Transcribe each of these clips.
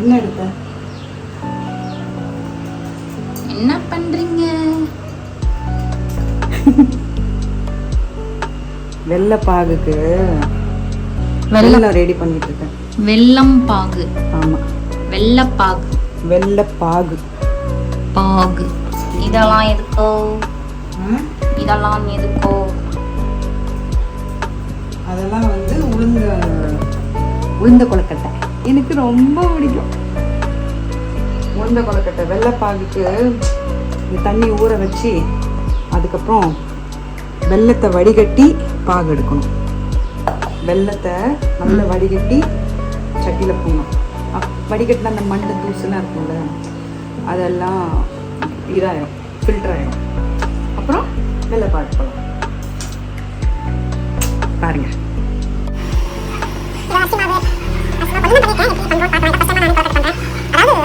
என்ன எடுத்த? என்ன பண்றீங்க? வெள்ளை பாகுக்கு வெள்ளை வெள்ளம் ரெடி பண்ணிட்டு இருக்கேன் வெல்லம் பாகு. ஆமா. வெள்ளப்பாகு வெள்ளை பாகு. பாகு. இதெல்லாம் எதுக்கோ? இதெல்லாம் எதுக்கோ? அதெல்லாம் வந்து உளுந்த உளுந்த கொழுக்கட்டை. எனக்கு ரொம்ப பிடிக்கும். உளுந்த கொழுக்கட்டை வெள்ளை பாகுக்கு இந்த தண்ணி ஊற வச்சு அதுக்கப்புறம் வெள்ளத்தை வடிகட்டி பாகு எடுக்கணும். வெள்ளத்தை நல்லா வடிகட்டி சட்டியில் போடணும். அப் வடிகட்டின அந்த மண் தூசுலாம் இருக்கும்ல அதெல்லாம் இதாயிரும் ஃபில்டர் ஆயிரும். அப்புறம் வெள்ளை பாகு போகலாம் பாருங்க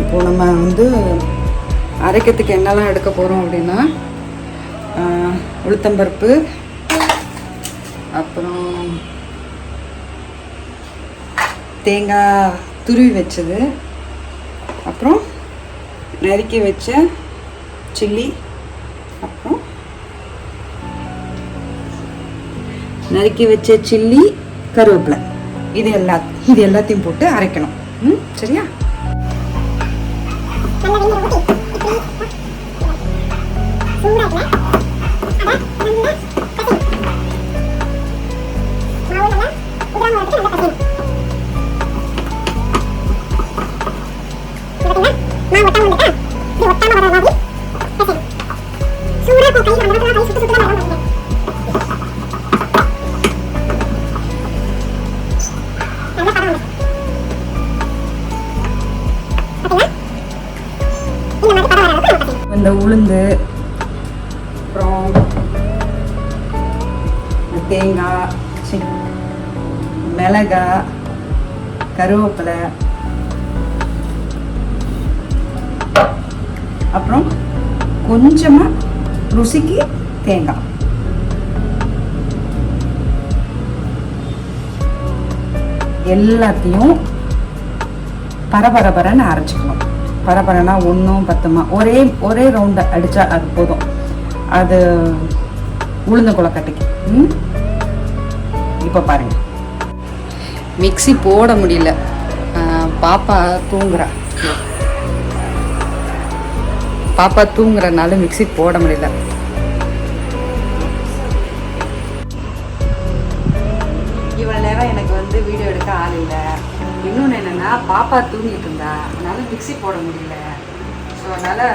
இப்போ நம்ம வந்து அரைக்கிறதுக்கு என்னெல்லாம் எடுக்க போகிறோம் அப்படின்னா உளுத்தம்பருப்பு அப்புறம் தேங்காய் துருவி வச்சது அப்புறம் நறுக்கி வச்ச சில்லி அப்புறம் நறுக்கி வச்ச சில்லி கருவேப்பிலை. இது எல்லா இது எல்லாத்தையும் போட்டு அரைக்கணும். ம் சரியா? இந்த தேங்காய் சி மிளகா கருவேப்பிலை அப்புறம் கொஞ்சமாக ருசிக்கு தேங்காய். எல்லாத்தையும் பரபரபரன்னு அரைச்சிக்கணும். பரபரனா ஒன்றும் பத்துமா ஒரே ஒரே ரவுண்டை அடித்தா அது போதும். அது உளுந்த குளக்கட்டைக்கு ம்? இப்போ பாருங்க. மிக்ஸி போட முடியல. பாப்பா தூங்குறா. பாப்பா தூங்குறனால மிக்ஸி போட முடியல. இவ்வளோ நேரம் எனக்கு வந்து வீடியோ எடுக்க ஆள் இல்லை. இன்னொன்று என்னென்னா பாப்பா தூங்கிட்டு இருந்தா அதனால மிக்ஸி போட முடியல. ஸோ அதனால்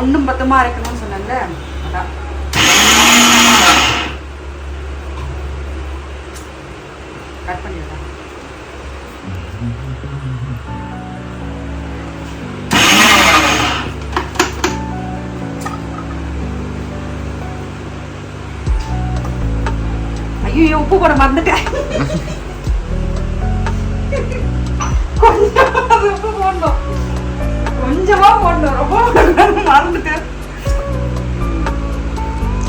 ஒன்றும் பத்தமாக அரைக்கணும்னு சொன்னாங்க அதான். ஐயோ உப்பு போட மறந்துட்டேன் கொஞ்சமா உப்பு போடணும் கொஞ்சமா போடணும் ரொம்ப மறந்துட்டேன்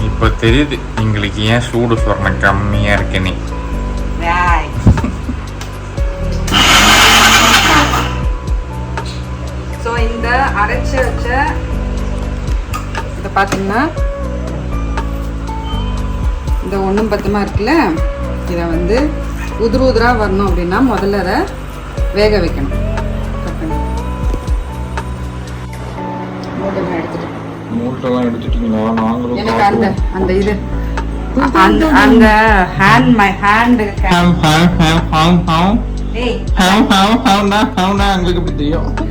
இப்போ தெரியுது எங்களுக்கு ஏன் சூடு சொரணம் கம்மியாக இருக்குன்னு அரைச்சு வச்ச இதை பார்த்தீங்கன்னா இந்த ஒன்றும் பத்துமா இருக்குல்ல இதை வந்து உதிரு உதிராக வரணும் அப்படின்னா முதல்ல அதை வேக வைக்கணும் எடுத்துட்டீங்களா நாங்களும் எனக்கு அந்த அந்த இது அந்த அந்த ஹேண்ட் மை ஹேண்ட் ஹம் ஹம் ஹம் ஹம் ஹம் ஹம் ஹம் ஹம்னா எங்களுக்கு எப்படி தெரியும் பாருங்க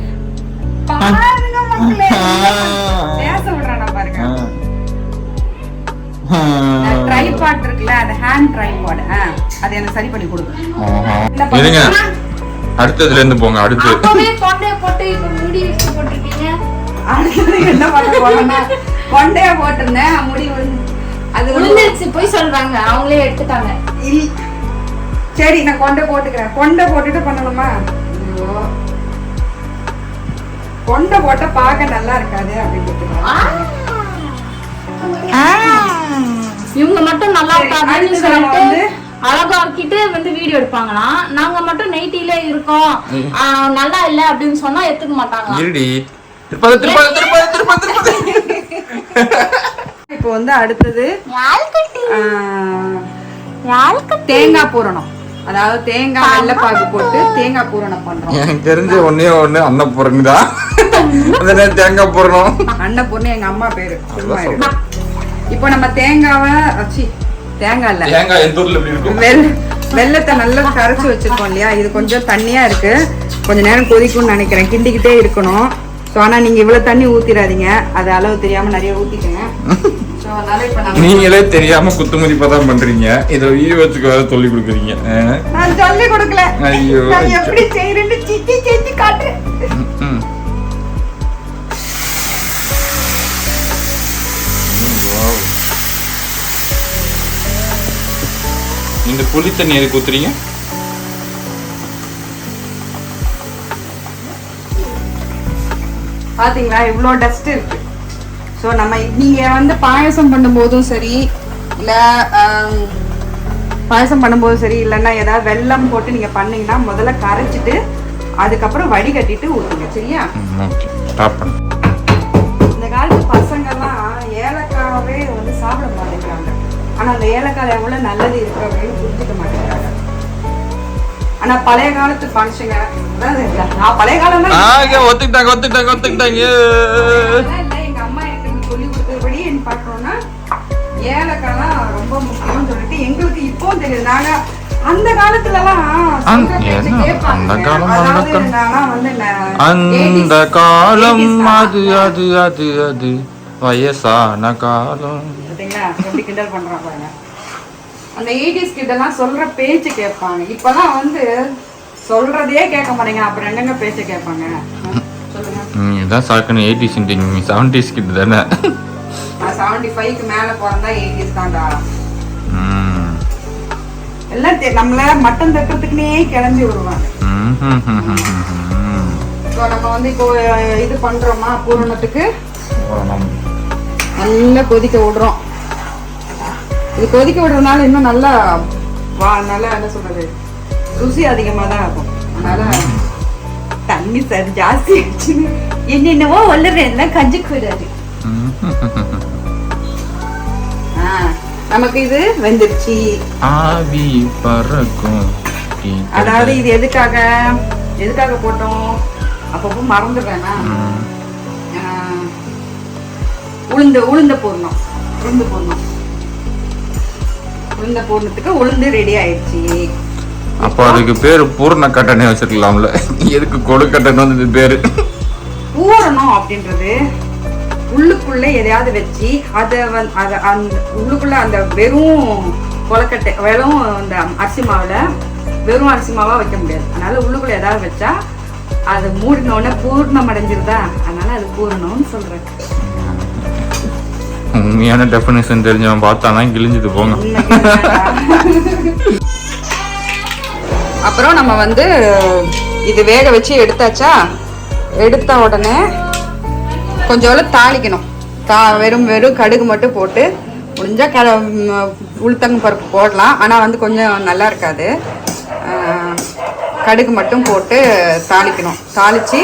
மக்களே பேச விடுறானா பாருங்க ட்ரைபாட் இருக்குல்ல ஹேண்ட் ட்ரைபாட் அது எனக்கு சரி பண்ணி கொடுங்க. இருங்க? அடுத்ததுல இருந்து போங்க அடுத்து. அப்பவே கொண்டைய போட்டு இப்ப முடி வச்சு போட்டிருக்கீங்க. அடுத்தது என்ன பண்ண போறேன்னா கொண்டையா போட்டிருந்தேன் முடி அது விழுந்துருச்சு போய் சொல்றாங்க. அவங்களே எடுத்துட்டாங்க. சரி நான் கொண்டை போட்டுக்கிறேன். கொண்டை போட்டுட்டு பண்ணணுமா? ஐயோ. கொண்டை போட்டா பார்க்க நல்லா இருக்காது அப்படின்னு இவங்க மட்டும் நல்லா நம்ம சொல்லிட்டு வந்து- அழகாக்கிட்டு வந்து வீடியோ எடுப்பாங்களாம். நாங்க மட்டும் நைட்டில இருக்கோம். நல்லா இல்ல அப்படின்னு சொன்னா எடுத்துக்க மாட்டாங்க இருடி. திருப்பாத திருப்பாத திருப்பாத திருப்பாத திருப்பாத. இப்போ வந்து அடுத்தது ஆ, தேங்காய் பூரணம். அதாவது தேங்காய் வெள்ளைப்பாகு போட்டு தேங்காய் பூரணம் பண்றோம். எனக்கு தெரிஞ்ச ஒன்னே ஒண்ணு அன்னபூரணி தான். அதனால தேங்காய் போடணும் அன்னபூர்ணி எங்க அம்மா பேரு. இப்போ நம்ம தேங்காவை சி தேங்காய் இல்ல. தேங்காய் எந்த ஊர்ல எப்படி இருக்கும்? வெள்ள வெள்ளத்தை நல்லா கரைச்சி வச்சிருக்கோம் இல்லையா? இது கொஞ்சம் தண்ணியா இருக்கு. கொஞ்ச நேரம் கொதிக்கும்னு நினைக்கிறேன். கிண்டிக்கிட்டே இருக்கணும். ஸோ ஆனா நீங்க இவ்வளவு தண்ணி ஊத்திடாதீங்க. அது அளவு தெரியாம நிறைய ஊத்திக்கங்க. நீங்களே தெரியாம குத்துமதிப்பா தான் பண்றீங்க. இத வீடியோ வச்சுக்க சொல்லி கொடுக்குறீங்க? நான் சொல்லி கொடுக்கல. ஐயோ. நான் எப்படி செய்யறேன்னு சிச்சி செஞ்சு காட்டுறேன். ம். Wow. இந்த புளி தண்ணி எதுக்கு ஊத்துறீங்க? பாத்தீங்களா? இவ்வளோ டஸ்ட் இருக்கு. ஸோ நம்ம நீங்க வந்து பாயசம் பண்ணும்போதும் சரி இல்ல பாயசம் பண்ணும்போதும் சரி இல்லைன்னா ஏதாவது வெல்லம் போட்டு நீங்க பண்ணீங்கன்னா முதல்ல கரைச்சிட்டு அதுக்கப்புறம் வடிகட்டிட்டு ஊத்துங்க சரியா? இந்த காலத்து பசங்கெல்லாம் ஏலக்காவே வந்து சாப்பிட மாட்டேங்கிறாங்க. ஆனா அந்த ஏலக்காய் எவ்வளவு நல்லது இருக்கு அப்படின்னு புரிஞ்சுக்க மாட்டேங்கிறாங்க. ஆனா பழைய காலத்து மனுஷங்க அதாவது நான் பழைய காலம் ஒத்துக்கிட்டாங்க ஒத்துக்கிட்டாங்க ஒத்துக்கிட்டாங்க. என்ன பார்க்கணும்னா ஏலக்காய்லாம் ரொம்ப முக்கியம்னு சொல்லிட்டு எங்களுக்கு இப்பவும் தெரியுது நாங்க அந்த காலத்துல எல்லாம் சொல்ற அந்த- காலம், அந்த காலம். நான்லாம் வந்து நான் அந்த 80s காலம் 80s தான். அது அது அது அது. வயசான காலம். எப்படி கிண்டல் பண்றான் பாருங்க. அந்த எயிட்டிஸ் கிட்டலாம் சொல்ற பேச்சு கேட்பாங்க. இப்பெல்லாம் வந்து சொல்றதையே கேட்க மாட்டேங்க அப்புறம் என்னங்க பேச்ச கேட்பாங்க. சொல்லுங்க. நீ தான் சாக்கணும். எயிட்டிஸ் செவன்டிஸ் கிட்ட தானே? செவன்டி ஃபைவ்க்கு மேல பிறந்தா எயிட்டிஸ் தான்டா. எல்லாம் நம்மள மட்டன் தட்டுறதுக்குனே கிளம்பி ம். இப்போ நம்ம வந்து இப்போ இது பண்றோமா பூரணத்துக்கு. நல்லா கொதிக்க விடுறோம். இது கொதிக்க விடுறதுனால இன்னும் நல்லா வா நல்லா என்ன சொல்றது ருசி அதிகமா தான் இருக்கும். அதனால தண்ணி சரி ஜாஸ்தி ஆச்சுன்னு என்னென்னவோ வல்லுறேன் கஞ்சிக்கு விடாது நமக்கு இது வெந்துருச்சு. ஆவி பறக்கும். அதாவது இது எதுக்காக? எதுக்காக போட்டோம்? அப்பப்போ மறந்துடுறேன்னா உளுந்து உளுந்த போடணும். உளுந்து போடணும். உளுந்த போடணுத்துக்கு உளுந்து ரெடி ஆயிடுச்சு. அப்போ அதுக்கு பேரு பூர்ண கட்டணை வச்சிருக்கலாம்ல. எதுக்கு கொழுக்கட்டைன்னு வந்து பேரு? பூரணம் அப்படின்றது உள்ளுக்குள்ள எதையாவது வச்சு அதை வந்து அதை அந்த உள்ளுக்குள்ள அந்த வெறும் கொலக்கட்டை வெறும் அந்த அரிசி மாவுல வெறும் அரிசி மாவா வைக்க முடியாது. அதனால உள்ளுக்குள்ள ஏதாவது வச்சா அது மூடின உடனே பூர்ணம் அடைஞ்சிருதா அதனால அது பூரணம்னு சொல்றேன். உண்மையான டெஃபினேஷன் தெரிஞ்சவன் பார்த்தானா கிழிஞ்சது போங்க. அப்புறம் நம்ம வந்து இது வேக வச்சு எடுத்தாச்சா? எடுத்த உடனே கொஞ்சோல தாளிக்கணும். தா வெறும் வெறும் கடுகு மட்டும் போட்டு முடிஞ்சா க உளுத்தங்க பருப்பு போடலாம். ஆனால் வந்து கொஞ்சம் நல்லா இருக்காது. கடுகு மட்டும் போட்டு தாளிக்கணும். தாளித்து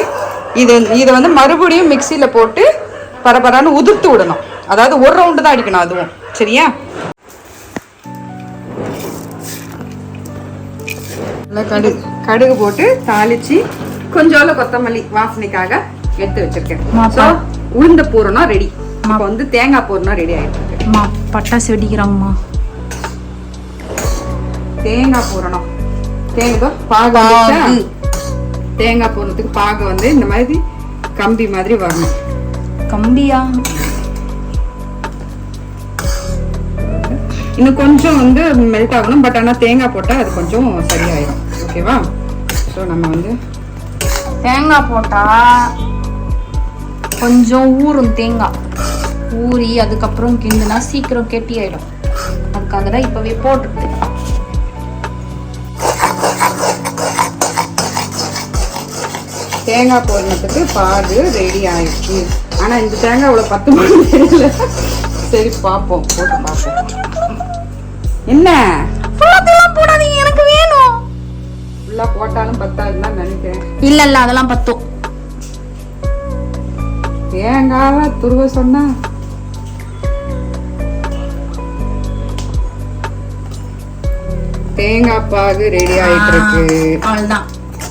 இது இதை வந்து மறுபடியும் மிக்சியில் போட்டு பரபரான்னு உதிர்த்து விடணும். அதாவது ஒரு ரவுண்டு தான் அடிக்கணும் அதுவும். சரியா? நல்லா கடுகு கடுகு போட்டு தாளிச்சு கொஞ்சோல கொத்தமல்லி வாசனைக்காக எடுத்து வச்சிருக்கேன். ஸோ உளுந்த பூரணம் ரெடி இப்போ வந்து தேங்காய் பூரணம் ரெடி இருக்கு அம்மா பட்டாசு வெடிக்கிறாங்கம்மா தேங்காய் பூரணம். தேங்காய் பாகு வந்துச்சா? தேங்காய் பூரணத்துக்கு பாகு வந்து இந்த மாதிரி கம்பி மாதிரி வரணும். கம்பியா? இன்னும் கொஞ்சம் வந்து மெல்ட் ஆகணும் பட் ஆனால் தேங்காய் போட்டால் அது கொஞ்சம் சரியாயிடும் ஓகேவா ஸோ நம்ம வந்து தேங்காய் போட்டா கொஞ்சம் ஊறும் தேங்காய். ஊறி அதுக்கப்புறம் கிண்டுனா சீக்கிரம் கெட்டி ஆயிடும் அதுக்காக தான் இப்பவே போட்டுருது தேங்காய் போடுறதுக்கு பாகு ரெடி ஆயிடுச்சு. ஆனா இந்த தேங்காய் இவ்வளவு பத்து மணி தெரியல. சரி பார்ப்போம் போட்டு பார்ப்போம் என்ன? போடாதீங்க எனக்கு வேணும். போட்டாலும் பத்தாதுன்னு தான் நினைக்கிறேன். இல்ல இல்ல அதெல்லாம் பத்தும். தேங்காவை துருவ சொன்னா? தேங்காய் பாகு ரெடி ஆயிட்டு இருக்கு அவ்வளவுதான்.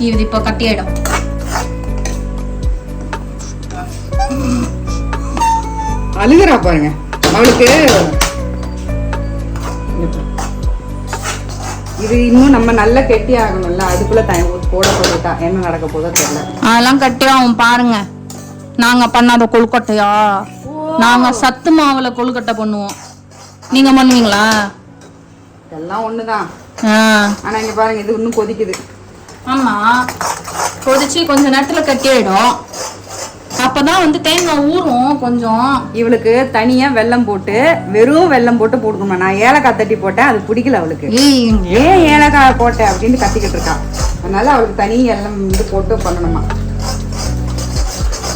இது இப்போ கட்டி ஆயிடும். அழுகுறா பாருங்க. அவளுக்கு இது இன்னும் நம்ம நல்லா கெட்டி ஆகணும்ல அதுக்குள்ள போட போட்டுட்டா. என்ன நடக்க போதோ தெரியல. அதெல்லாம் கட்டி ஆகும் பாருங்க. நாங்க பண்ணாத கொழுக்கட்டையா? நாங்க சத்து மாவுல கொழுக்கட்டை பண்ணுவோம். நீங்க பண்ணுவீங்களா? எல்லாம் ஒண்ணுதான். ஆ. ஆனா இங்க பாருங்க இது இன்னும் கொதிக்குது. ஆமா. கொதிச்சு கொஞ்ச நேரத்துல கட்டி ஆயிடும். அப்பதான் வந்து தேங்காய் ஊறும் கொஞ்சம். இவளுக்கு தனியா வெல்லம் போட்டு வெறும் வெல்லம் போட்டு போட்டுக்கணும் நான் ஏலக்காய் தட்டி போட்டேன் அது பிடிக்கல அவளுக்கு. ஏன் ஏலக்காய் போட்டேன் அப்படின்னு கத்திக்கிட்டு இருக்கா. அதனால அவளுக்கு தனி எல்லாம் இது போட்டு பண்ணணுமா.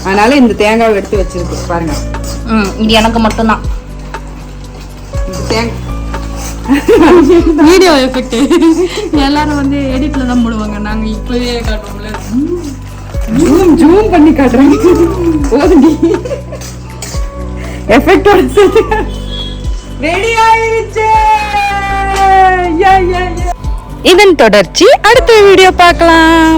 அதனால இந்த தேங்காவை எடுத்து வச்சிருக்கு. பாருங்க. ம் இது எனக்கு மட்டும்தான். தேங்காய் வீடியோ எஃபெக்ட் எல்லாரும் வந்து எடிட்ல தான் போடுவாங்க. நாங்க இப்பவே காட்டுவோம்ல. ஜூம் ஜூம் பண்ணி காட்டுறேன் போதுண்டி எஃபெக்டோட சேர்த்து ரெடி ஆயிருச்சு. இதன் தொடர்ச்சி அடுத்த வீடியோ பார்க்கலாம்.